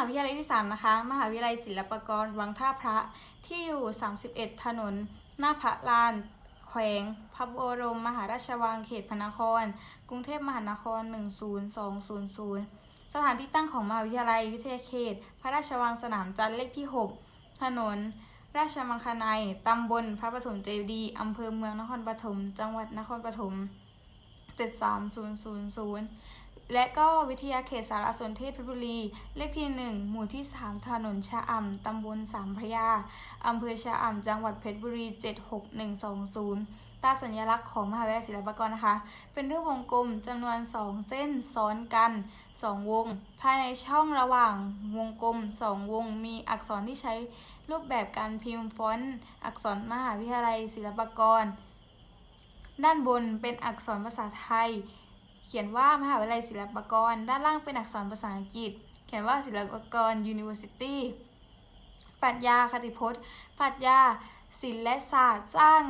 าวิทยาลัยที่ 3 นะคะ มหาวิทยาลัยศิลปากรวังท่าพระที่อยู่ 31 ถนน หน้าพระลาน แขวงพระบรม มหาราชวังเขตพระนคร กรุงเทพมหานคร 10200 สถานที่ตั้งของมหาวิทยาลัยวิทยาเขต พระราชวังสนามจันทร์เลขที่ 6 ถนน ราชมังคณายตำบลพระปฐมเจดีย์อำเภอเมืองนครปฐม จังหวัดนครปฐม 73000 และก็วิทยาเขตสารสนเทศเพชรบุรี เลขที่ 1 หมู่ที่ 3 ถนนชะอำตำบลสามพระยาอำเภอชะอำจังหวัดเพชรบุรี 76120 ตาสัญลักษณ์ของมหาวิทยาลัยศิลปากรนะคะ เป็นรูปวงกลมจำนวน 2 เส้นซ้อนกัน 2 วง ภายในช่องระหว่างวงกลม 2 วง มีอักษรที่ใช้รูปแบบการพิมพ์ฟอนต์อักษรมหาวิทยาลัยศิลปากร ด้านบนเป็นอักษรภาษาไทย เขียนว่ามหาวิทยาลัยศิลปากร ด้านล่างเป็นอักษรภาษาอังกฤษ เขียนว่าศิลปากร University ปรัชญาคติพจน์ปรัชญาศิลและศาสตร์สร้าง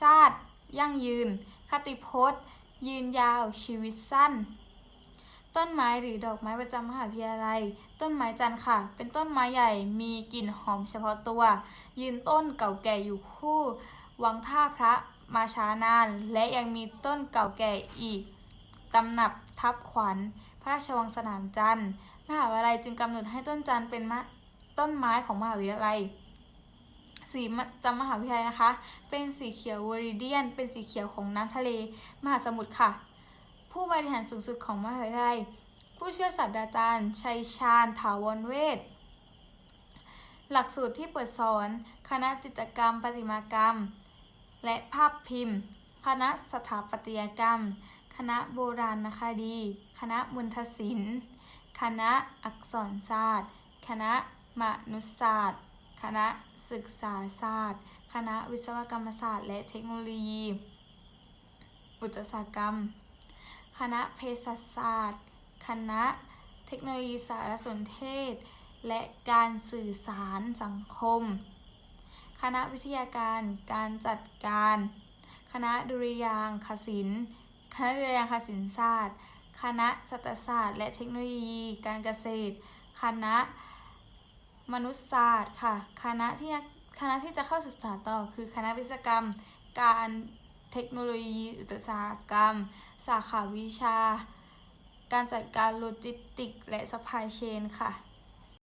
ชาติยั่งยืน คติพจน์ ยืนยาวชีวิตสั้น ต้นไม้หรือดอกไม้ประจำมหาวิทยาลัย ต้นไม้จันทร์ค่ะ เป็นต้นไม้ใหญ่มีกลิ่นหอมเฉพาะตัว ยืนต้นเก่าแก่อยู่คู่ วังท่าพระมาช้านาน และยังมีต้นเก่าแก่อีก ตำหนับทับขวัญ พระราชวังสนามจันทร์มหาวิทยาลัยจึงกำหนดให้ต้นจันทร์เป็นต้นไม้ของมหาวิทยาลัย สีจำมหาวิทยาลัยนะคะ เป็นสีเขียวเวอริเดียน เป็นสีเขียวของน้ำทะเล มหาสมุทรค่ะ ผู้บริหารสูงสุดของมหาวิทยาลัย ผู้เชี่ยวศาสตราจารย์ชัยชาญถาวรเวทหลักสูตรที่เปิดสอน คณะจิตรกรรม ประติมากรรม และภาพพิมพ์ คณะสถาปัตยกรรม คณะโบราณคดี คณะมุนทศิลป์ คณะอักษรศาสตร์ คณะมนุษยศาสตร์ คณะศึกษาศาสตร์ คณะวิศวกรรมศาสตร์ และเทคโนโลยี อุตสาหกรรม คณะเภสัชศาสตร์ คณะเทคโนโลยีสารสนเทศ และการสื่อสารสังคม คณะวิทยาการ การจัดการ คณะดุริยางคศิลป์ คณะดุริยาคศิลปศาสตร์ คณะสัตศาสตร์ และเทคโนโลยี การเกษตร คณะมนุษยศาสตร์ค่ะ คณะที่คณะที่จะเข้าศึกษาต่อคือคณะวิศวกรรม การเทคโนโลยีอุตสาหกรรม สาขาวิชา การจัดการโลจิสติก และสปายเชนค่ะ